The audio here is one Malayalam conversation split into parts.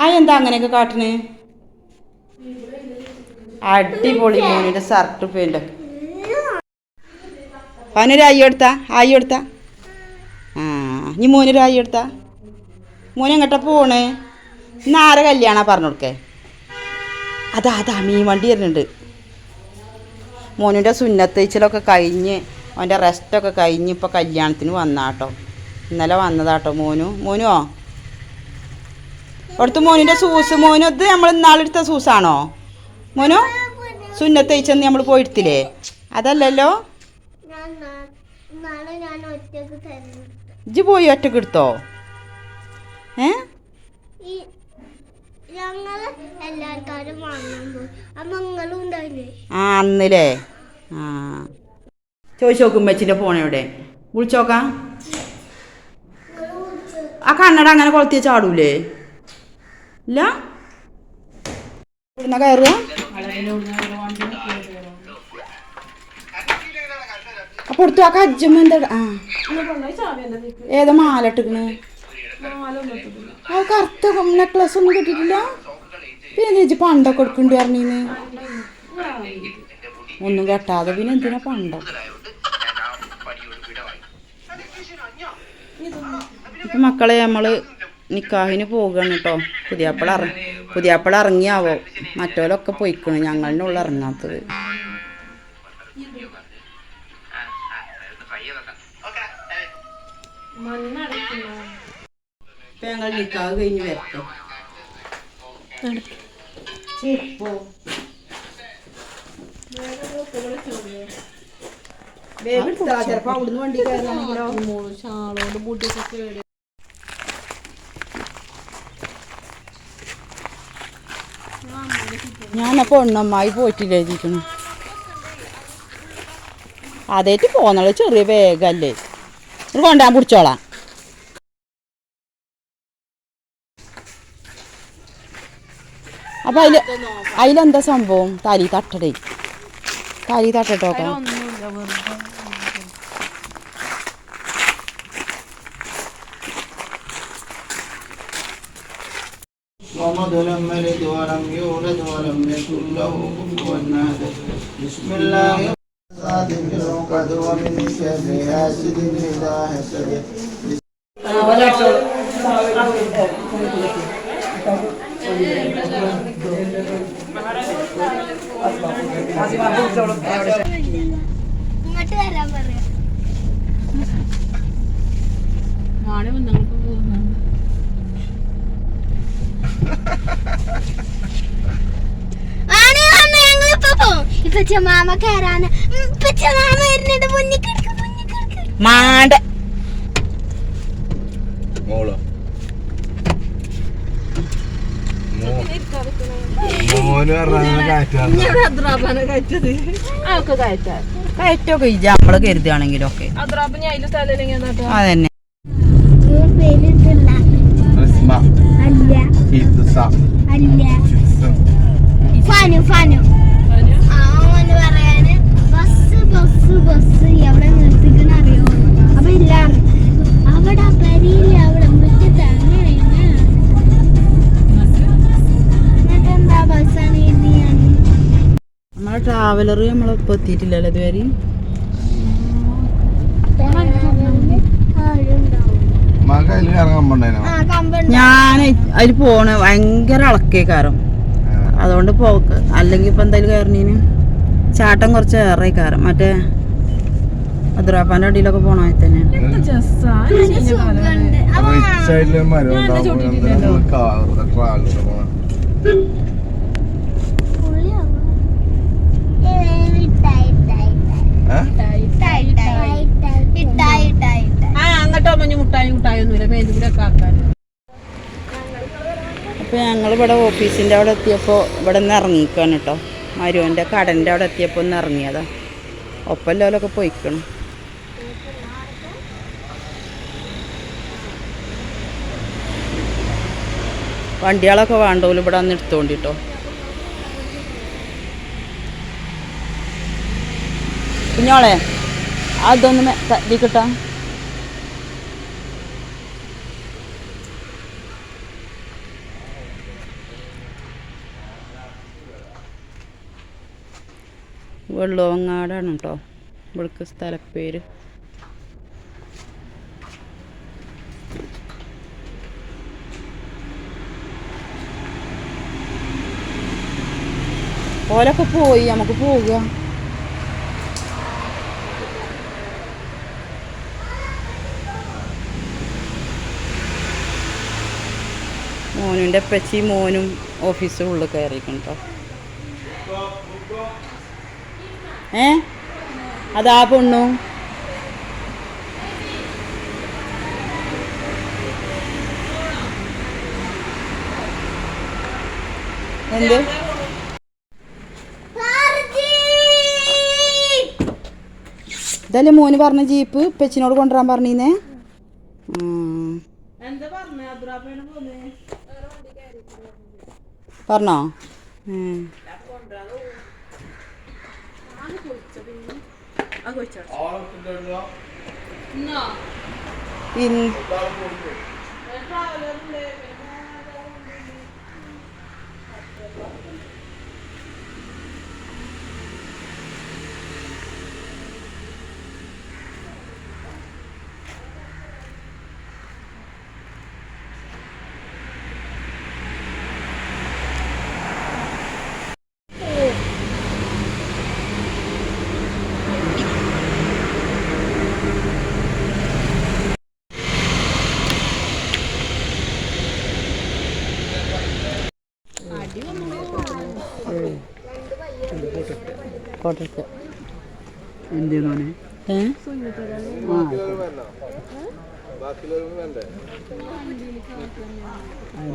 ആ എന്താ അങ്ങനെയൊക്കെ കാട്ടണ്? അടിപൊളി മോനിന്റെ ഷർട്ട് പേന്റ് അവനൊരു ആയി എടുത്താ ആയി എടുത്താ. ആ നീ മോനൊരു ആയി എടുത്താ. മോൻ എങ്ങോട്ടാ പോണേ? ഇന്ന് ആരെ കല്യാണ പറഞ്ഞു കൊടുക്കേ? അതാ അതാ മീൻ വണ്ടി വരുന്നുണ്ട്. മോനിന്റെ സുന്നത്തയിച്ചിലൊക്കെ കഴിഞ്ഞ് അവന്റെ റെസ്റ്റൊക്കെ കഴിഞ്ഞ് ഇപ്പോൾ കല്യാണത്തിന് വന്നാട്ടോ. ഇന്നലെ വന്നതാട്ടോ മോനു. മോനുവോ? അവിടുത്തെ മോനിന്റെ സൂസ്. മോനു ഇത് നമ്മൾ ഇന്നാളെടുത്ത സൂസാണോ? മോനു? സുന്നത്തയിച്ചെന്ന് നമ്മൾ പോയിട്ടില്ലേ? അതല്ലല്ലോ. ഇജ്ജ് പോയി ഒറ്റയ്ക്ക് എടുത്തോ? ഏ? ആ അന്നല്ലേ. ആ. ചോദിച്ചു നോക്കും മെച്ചിന്റെ ഫോൺ എവിടെ? വിളിച്ചോക്കാം ആ കണ്ണട അങ്ങനെ കൊളുത്തി ചാടൂലേ? ഇല്ല കയറുക. അപ്പൊ എടുത്തു ആ കജ്ജമ്മ എന്താ ആ. ഏതാ മാല ഇട്ടിക്കണ്? ആ കറുത്ത നെക്ലസ് ഒന്നും കിട്ടിയിട്ടില്ല. പിന്നെ ചേച്ചി പണ്ടൊക്കെ എടുക്കണ്ടി പറഞ്ഞീന്ന് ഒന്നും കെട്ടാതെ പിന്നെ എന്തിനാ പണ്ടോ? മക്കളെ നമ്മൾ നിക്കാഹിന് പോവുകയാണ് കേട്ടോ പുതിയാപ്പിള ഇറ പുതിയാപ്പിള ഇറങ്ങിയാവോ? മറ്റോലൊക്കെ പോയിക്കണ്. ഞങ്ങളുടെ ഉള്ള ഇറങ്ങാത്തത്. ഇപ്പൊ ഞങ്ങൾ നിക്കാഹ് കഴിഞ്ഞ് വരട്ടെ? വേഗം ചിലപ്പോ അവിടുന്ന് വണ്ടി കയറാണെങ്കിലോ ഷാളോണ്ട് മുടിയൊക്കെ ഞാനപ്പോ ഒന്നമ്മായി പോയിട്ടില്ല എഴുതിക്കണു അതേറ്റ് പോന്നുള്ള ചെറിയ വേഗല്ലേ ഇത് കൊണ്ടാൻ പിടിച്ചോളാം. അപ്പൊ അതിൽ അതിലെന്താ സംഭവം? തലി തട്ടടേ. തലി തട്ടട്ടോക്കാം ഒന്നുമില്ല വെറുതെ ومد لم يلد ولم يولد ولم يكن له كفوا احد بسم الله الرحمن الرحيم ومن شر حاسد اذا حسد ഇങ്ങോട്ട് വരാൻ പറയാം നാളെ ഞങ്ങൾക്ക് പോകുന്നുണ്ട് കയറാന് വരുന്നുണ്ട്. മുന്നിൽ കിടക്ക് മുന്നിൽ കിടക്ക്. മാണ്ട. മോളോ? കയറ്റൊക്കെ ഇജ്ജ നമ്മൾ കരുതുകയാണെങ്കിലൊക്കെ. അതന്നെ. Fan fan. ട്രാവലർ ഇപ്പൊ എത്തിയിട്ടില്ലല്ലോ ഇതുവരെ? ഞാൻ അതിൽ പോണ ഭയങ്കര ഇളക്കേക്കാരം അതുകൊണ്ട് പോക്ക് അല്ലെങ്കിൽ ഇപ്പം എന്തായാലും കയറിനീന് ചാട്ടം കുറച്ച് ഏറെ കാരം മറ്റേ അതുറാപ്പാന്റെ അടിയിലൊക്കെ പോണ തന്നെയാണ് സുഖമുണ്ട് അപ്പൊ റൈറ്റ് സൈഡിലെ മരം ട്രാവലർ പോണം. ഞങ്ങളിവിടെ ഓഫീസിന്റെ അവിടെ എത്തിയപ്പോൾ ഇവിടെ നിന്ന് ഇറങ്ങിക്കാണ് കേട്ടോ. മരുവന്റെ കടന്റെ അവിടെ എത്തിയപ്പോൾ ഒന്ന് ഇറങ്ങിയതാ. ഒപ്പല്ലോലൊക്കെ പോയിക്കണം. വണ്ടികളൊക്കെ വേണ്ടോലും ഇവിടെ വന്ന് എടുത്തോണ്ടിട്ടോ കുഞ്ഞോളെ അതൊന്ന് മെ- വെള്ളോങ്ങാടാണ് കേട്ടോ ഇവിടുത്തെ സ്ഥലപ്പേര്. ഓലൊക്കെ പോയി നമുക്ക് പോവുക. മോനുന്റെ അപ്പച്ചി മോനും ഓഫീസിൽ ഉള്ളിൽ കയറിയിരിക്കണം കേട്ടോ ഏ? അതാ പെണ്ണു? എന്ത്? ഇതല്ലേ മോന് പറഞ്ഞ ജീപ്പ്? പെച്ചിനോട് കൊണ്ടുവരാൻ പറഞ്ഞീന്നേ ഉം. പറഞ്ഞ അബ്രാപ്പേനെ പോന്നേ? പറഞ്ഞോ ഉം. ഇന്നോ ഇൻ-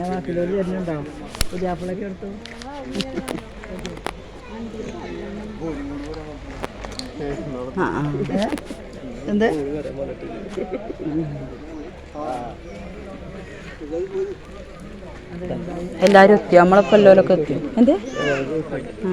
ബാക്കിലോട് വരുന്നുണ്ടാവും പുതിയാപ്പിളൊക്കെ എടുത്തു? ആ എന്ത്? എല്ലാരും എത്തി നമ്മളെ കൊല്ലോലൊക്കെ എത്തി എന്ത്? ആ.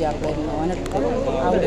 പുതിയാപ്പിളായിരുന്നു ഓനെടുത്ത് അവിടെ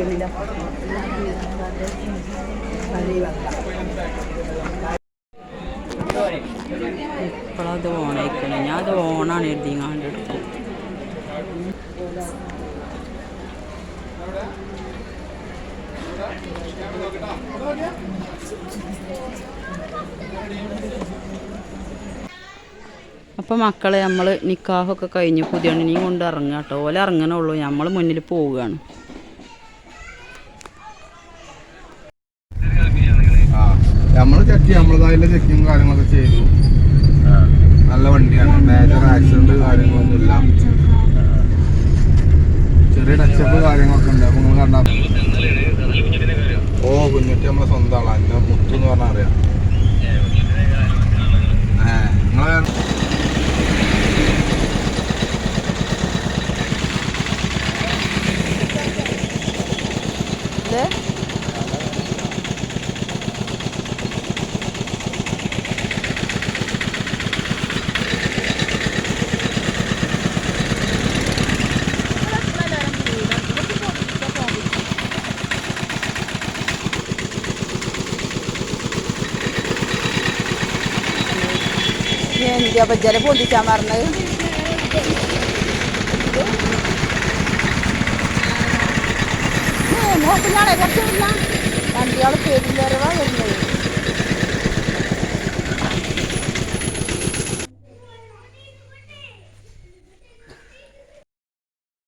ശരിയായിട്ടില്ല ഇപ്പോഴത് ഓണായിക്കണേ. ഞാൻ ഓണാണ് എഴുതി എടുത്തത്. അപ്പോൾ മക്കളെ നമ്മൾ നിക്കാഹൊക്കെ കഴിഞ്ഞ് പുതിയ കൊണ്ട് ഇറങ്ങുക കേട്ടോ. ഓല ഇറങ്ങണുള്ളൂ നമ്മൾ മുന്നിൽ പോവുകയാണ്. ടച്ചപ്പ് കാര്യങ്ങളൊക്കെ ഉണ്ട്. അപ്പൊ നിങ്ങൾ കണ്ടാ ഓ കുഞ്ഞുട്ടി നമ്മളെ സ്വന്തം ആളാ. എന്നെ മുത്തു എന്ന് പറഞ്ഞാൽ അറിയാം. ഏ നിങ്ങളെ എന്തിയാ ജല പൊന്തിച്ചാൻ പറഞ്ഞത് നോക്കുന്നാളെ കുറച്ച് വണ്ടികൾ പേരില്ല